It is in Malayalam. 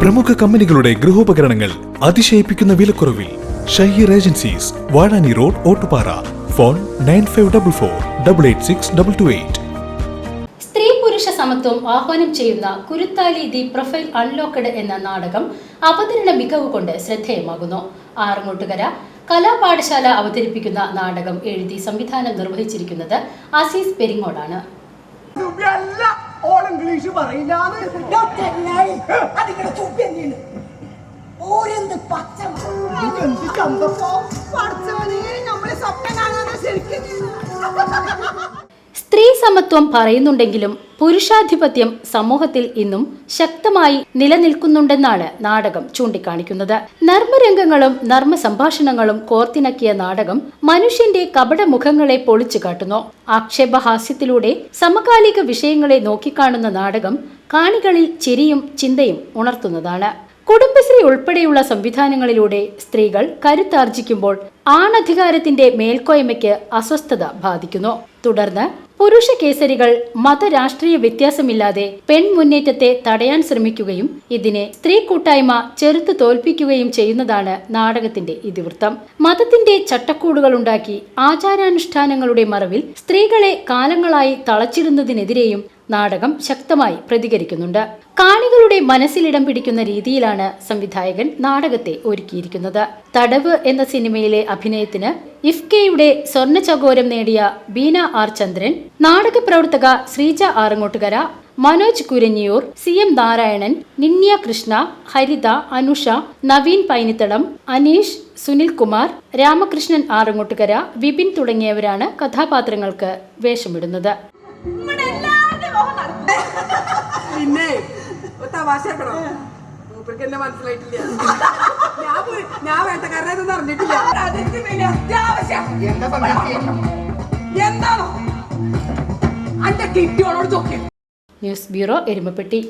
പ്രമുഖ കമ്പനികളുടെ ഗൃഹോപകരണങ്ങൾ അതിശയിപ്പിക്കുന്ന വിലക്കുറവിൽ Shaheer agencies Vazhani road Ottupara. Phone nine five double four double eight six double two eight. സ്ത്രീ പുരുഷ സമത്വം ആഹ്വാനം ചെയ്യുന്ന കുരുത്താലി ദി പ്രൊഫൈൽ അൺലോക്കഡ് എന്ന നാടകം അവതരണ മികവ് കൊണ്ട് ശ്രദ്ധേയമാകുന്നു. ആറങ്ങോട്ടുകര കലാപാഠശാല അവതരിപ്പിക്കുന്ന നാടകം എഴുതി സംവിധാനം നിർവഹിച്ചിരിക്കുന്നത് അസീസ് പെരിങ്ങോടാണ്. ഇംഗ്ലീഷ് പറയില്ലാന്ന്. അതിങ്ങനെ തുപ്പി തന്നെയാണ് ഓരെന്ത് പച്ച എന്ത് ചന്തപ്പോ പഠിച്ചവനെ നമ്മളെ സ്വപ്നം കാണാതെ ശരിക്കും സ്ത്രീ സമത്വം പറയുന്നുണ്ടെങ്കിലും പുരുഷാധിപത്യം സമൂഹത്തിൽ ഇന്നും ശക്തമായി നിലനിൽക്കുന്നുണ്ടെന്നാണ് നാടകം ചൂണ്ടിക്കാണിക്കുന്നത്. നർമ്മരംഗങ്ങളും നർമ്മ സംഭാഷണങ്ങളും കോർത്തിണക്കിയ നാടകം മനുഷ്യന്റെ കപട മുഖങ്ങളെ പൊളിച്ചു കാട്ടുന്നു. ആക്ഷേപഹാസ്യത്തിലൂടെ സമകാലിക വിഷയങ്ങളെ നോക്കിക്കാണുന്ന നാടകം കാണികളിൽ ചിരിയും ചിന്തയും ഉണർത്തുന്നതാണ്. കുടുംബശ്രീ ഉൾപ്പെടെയുള്ള സംവിധാനങ്ങളിലൂടെ സ്ത്രീകൾ കരുത്താർജിക്കുമ്പോൾ ആണധികാരത്തിന്റെ മേൽക്കോയ്മയ്ക്ക് അസ്വസ്ഥത ബാധിക്കുന്നു. തുടർന്ന് പുരുഷ കേസരികൾ മതരാഷ്ട്രീയ വ്യത്യാസമില്ലാതെ പെൺമുന്നേറ്റത്തെ തടയാൻ ശ്രമിക്കുകയും ഇതിനെ സ്ത്രീ കൂട്ടായ്മ ചെറുത്തു തോൽപ്പിക്കുകയും ചെയ്യുന്നതാണ് നാടകത്തിന്റെ ഇതിവൃത്തം. മതത്തിന്റെ ചട്ടക്കൂടുകൾ ഉണ്ടാക്കി ആചാരാനുഷ്ഠാനങ്ങളുടെ മറവിൽ സ്ത്രീകളെ കാലങ്ങളായി തളച്ചിടുന്നതിനെതിരെയും നാടകം ശക്തമായി പ്രതികരിക്കുന്നുണ്ട്. കാണികളുടെ മനസ്സിലിടം പിടിക്കുന്ന രീതിയിലാണ് സംവിധായകൻ നാടകത്തെ ഒരുക്കിയിരിക്കുന്നത്. തടവ് എന്ന സിനിമയിലെ അഭിനയത്തിന് ഇഫ്കെയുടെ സ്വർണ ചകോരം നേടിയ ബീന ആർ ചന്ദ്രൻ നാടക പ്രവർത്തക ശ്രീജ ആറങ്ങോട്ടുകര മനോജ് കുരഞ്ഞിയൂർ സി എം നാരായണൻ നിന്യ കൃഷ്ണ ഹരിത അനുഷ നവീൻ പൈനിത്തളം അനീഷ് സുനിൽ സുനിൽകുമാർ രാമകൃഷ്ണൻ ആറങ്ങോട്ടുകര വിപിൻ തുടങ്ങിയവരാണ് കഥാപാത്രങ്ങൾക്ക് വേഷമിടുന്നത്. പിന്നെ തമാശ മൂപ്പർക്ക് എന്നെ മനസ്സിലായിട്ടില്ല. ഞാൻ പോയി ഞാൻ വേട്ടക്കാരനെ ഇതൊന്നും അറിഞ്ഞിട്ടില്ല. അതെനിക്ക് വലിയ അത്യാവശ്യം എന്താണോ? അന്റെ കിട്ടിയോളോട് ചോദിക്കും. News bureau Erumapetty.